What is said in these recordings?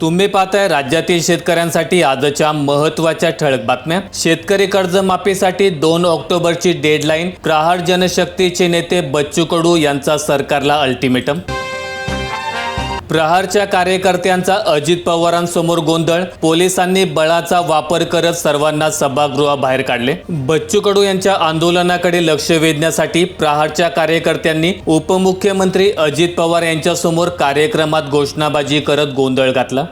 तुम्ही पाहताय राज्यातील शेतकऱ्यांसाठी आजच्या महत्त्वाच्या ठळक बातम्या. शेतकरी कर्जमाफीसाठी दोन ऑक्टोबरची डेडलाईन प्रहार जनशक्तीचे नेते बच्चू कडू यांचा सरकारला अल्टिमेटम प्रहारच्या कार्यकर्त्यांचा अजित पवारांसमोर गोंधळ. पोलिसांनी बळाचा वापर करत सर्वांना सभागृहाबाहेर काढले. बच्चू कडू यांच्या आंदोलनाकडे लक्ष वेधण्यासाठी प्रहारच्या कार्यकर्त्यांनी उपमुख्यमंत्री अजित पवार यांच्यासमोर कार्यक्रमात घोषणाबाजी करत गोंधळ घातला.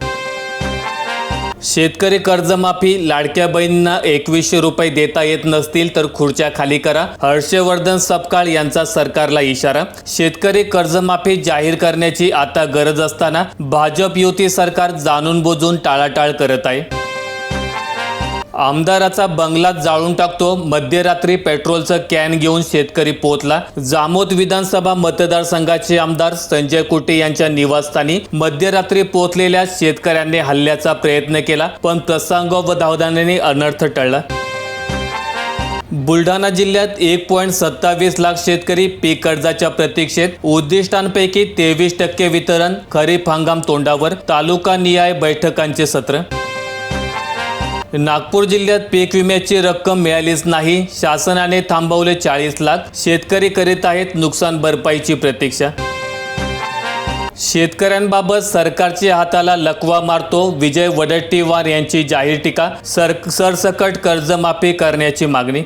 शेतकरी कर्जमाफी लाडक्या बहिणींना एकवीसशे रुपये देता येत नसतील तर खुर्च्या खाली करा. हर्षवर्धन सपकाळ यांचा सरकारला इशारा. शेतकरी कर्जमाफी जाहीर करण्याची आता गरज असताना भाजप युती सरकार जाणून बुजून टाळाटाळ करत आहे. आमदाराचा बंगला जाळून टाकतो. मध्यरात्री पेट्रोलचं कॅन घेऊन शेतकरी पोहोचला. जामोद विधानसभा मतदारसंघाचे आमदार संजय कुटे यांच्या निवासस्थानी मध्यरात्री पोचलेल्या शेतकऱ्यांनी हल्ल्याचा प्रयत्न केला पण प्रसंग व धावधानाने अनर्थ टळला. बुलढाणा जिल्ह्यात एक पॉईंट सत्तावीस लाख शेतकरी पीक कर्जाच्या प्रतीक्षेत उद्दिष्टांपैकी तेवीस टक्के वितरण खरीप हंगाम तोंडावर. तालुका नियाय बैठकांचे सत्र नागपूर जिल्ह्यात पीक विम्याची रक्कम मिळालीच नाही. शासनाने थांबवले चाळीस लाख. शेतकरी करीत आहेत नुकसान भरपाईची प्रतीक्षा. शेतकऱ्यांबाबत सरकारच्या हाताला लकवा मारतो विजय वडट्टीवार यांची जाहीर टीका. सर सरसकट कर्जमाफी करण्याची मागणी.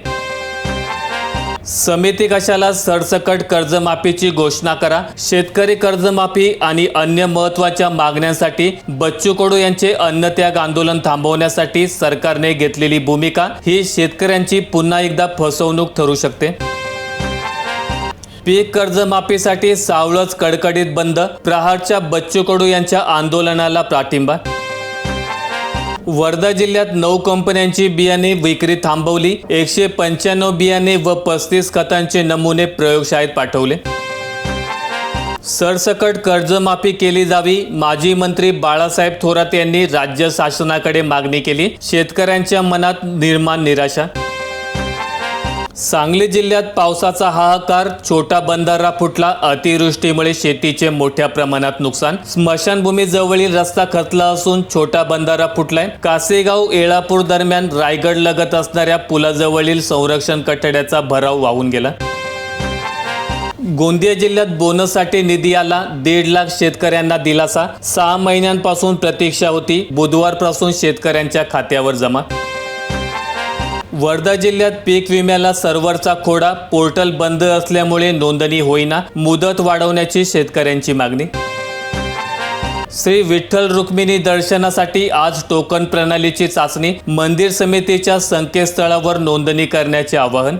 समिती कशाला सरसकट कर्जमाफीची घोषणा करा? शेतकरी कर्जमाफी आणि अन्य महत्त्वाच्या मागण्यांसाठी बच्चू कडू यांचे अन्नत्याग आंदोलन थांबवण्यासाठी सरकारने घेतलेली भूमिका ही शेतकऱ्यांची पुन्हा एकदा फसवणूक ठरू शकते. पीक कर्जमाफीसाठी सावळच कडकडीत बंद प्रहारच्या बच्चू कडू यांच्या आंदोलनाला पाठिंबा वर्धा जिल्ह्यात नऊ कंपन्यांची बियाणे विक्री थांबवली. एकशे पंच्याण्णव बियाणे व पस्तीस खतांचे नमुने प्रयोगशाळेत पाठवले. सरसकट कर्जमाफी केली जावी माजी मंत्री बाळासाहेब थोरात यांनी राज्य शासनाकडे मागणी केली. शेतकऱ्यांच्या मनात निर्माण निराशा सांगली जिल्ह्यात पावसाचा हाहाकार छोटा बंधारा फुटला. अतिवृष्टीमुळे शेतीचे मोठ्या प्रमाणात नुकसान. स्मशानभूमी जवळील रस्ता खचला असून छोटा बंधारा फुटलाय. कासेगाव येळापूर दरम्यान रायगड लगत असणाऱ्या पुलाजवळील संरक्षण कठड्याचा भराव वाहून गेला. गोंदिया जिल्ह्यात बोनससाठी निधी आला. दीड लाख शेतकऱ्यांना दिलासा. सहा महिन्यांपासून प्रतीक्षा होती. बुधवारपासून शेतकऱ्यांच्या खात्यावर जमा. वर्धा जिल्ह्यात पीक विम्याला सर्व्हरचा खोडा पोर्टल बंद असल्यामुळे नोंदणी होईना मुदत वाढवण्याची शेतकऱ्यांची मागणी. श्री विठ्ठल रुक्मिणी दर्शनासाठी आज टोकन प्रणालीची चाचणी मंदिर समितीच्या संकेतस्थळावर नोंदणी करण्याचे आवाहन.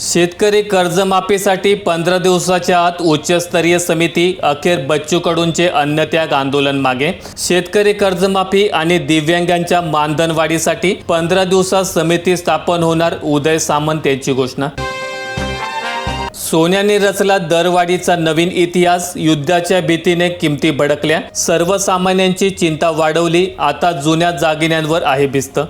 शेतकरी कर्जमाफीसाठी पंधरा दिवसाच्या आत उच्चस्तरीय समिती अखेर बच्चू कडूंचे अन्नत्याग आंदोलन मागे. शेतकरी कर्जमाफी आणि दिव्यांगांच्या मानधनवाढीसाठी पंधरा दिवसात समिती स्थापन होणार उदय सामंत यांची घोषणा. सोन्याने रचला दरवाढीचा नवीन इतिहास युद्धाच्या भीतीने किमती भडकल्या. सर्वसामान्यांची चिंता वाढवली आता जुन्या जागिन्यांवर आहे भिस्त.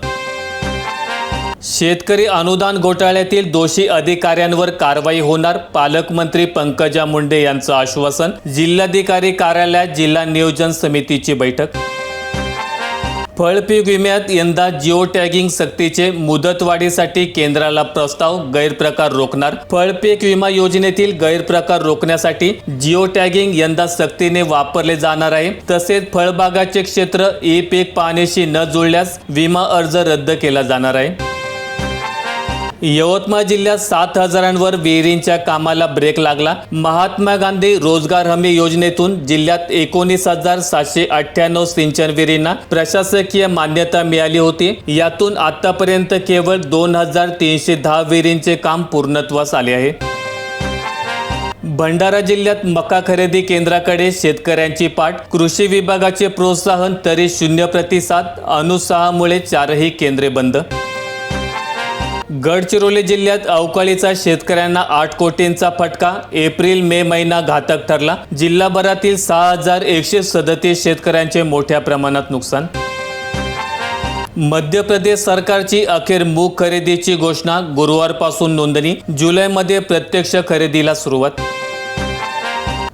शेतकरी अनुदान घोटाळ्यातील दोषी अधिकाऱ्यांवर कारवाई होणार पालकमंत्री पंकजा मुंडे यांचं आश्वासन जिल्हाधिकारी कार्यालयात जिल्हा नियोजन समितीची बैठक. फळपीक विम्यात यंदा जिओ टॅगिंग सक्तीचे मुदतवाढीसाठी केंद्राला प्रस्ताव गैरप्रकार रोखणार. फळपीक विमा योजनेतील गैरप्रकार रोखण्यासाठी जिओ टॅगिंग यंदा सक्तीने वापरले जाणार आहे. तसेच फळबागाचे क्षेत्र ई पीक पाण्याशी न जुळल्यास विमा अर्ज रद्द केला जाणार आहे. यवतमाळ जिल्ह्यात सात हजारांवर विहिरींच्या कामाला ब्रेक लागला. महात्मा गांधी रोजगार हमी योजनेतून जिल्ह्यात एकोणीस हजार सातशे अठ्ठ्याण्णव सिंचन विहिरींना प्रशासकीय मान्यता मिळाली होती. यातून आतापर्यंत केवळ दोन हजार तीनशे दहा विहिरींचे काम पूर्णत्वास आले आहे. भंडारा जिल्ह्यात मका खरेदी केंद्राकडे शेतकऱ्यांची पाठ. कृषी विभागाचे प्रोत्साहन तरी शून्य प्रतिसाद अनुसाहामुळे चारही केंद्रे बंद. गडचिरोली जिल्ह्यात अवकाळीचा शेतकऱ्यांना आठ कोटींचा फटका. एप्रिल मे महिना घातक ठरला. जिल्हाभरातील सहा हजार एकशे सदतीस शेतकऱ्यांचे मोठ्या प्रमाणात नुकसान. मध्य प्रदेश सरकारची अखेर मूग खरेदीची घोषणा गुरुवारपासून नोंदणी. जुलैमध्ये प्रत्यक्ष खरेदीला सुरुवात.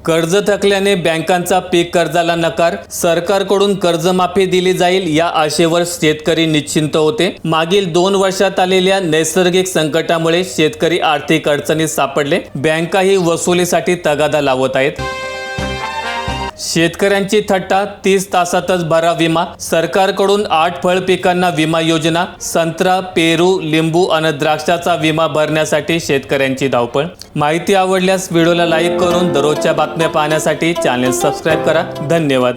कर्ज थकल्याने बँकांचा पीक कर्जाला नकार. सरकारकडून कर्जमाफी दिली जाईल या आशेवर शेतकरी निश्चिंत होते. मागील दोन वर्षात आलेल्या नैसर्गिक संकटामुळे शेतकरी आर्थिक अडचणीत सापडले. बँकाही वसुलीसाठी तगादा लावत आहेत. शेतकऱ्यांची थट्टा तीस तासातच भरा विमा सरकारकडून आठ फळ पिकांना विमा योजना संत्रा पेरू लिंबू आणि द्राक्षाचा विमा भरण्यासाठी शेतकऱ्यांची धावपळ. माहिती आवडल्यास व्हिडिओला लाईक करून दररोजच्या बातम्या पाहण्यासाठी चॅनेल सबस्क्राईब करा. धन्यवाद.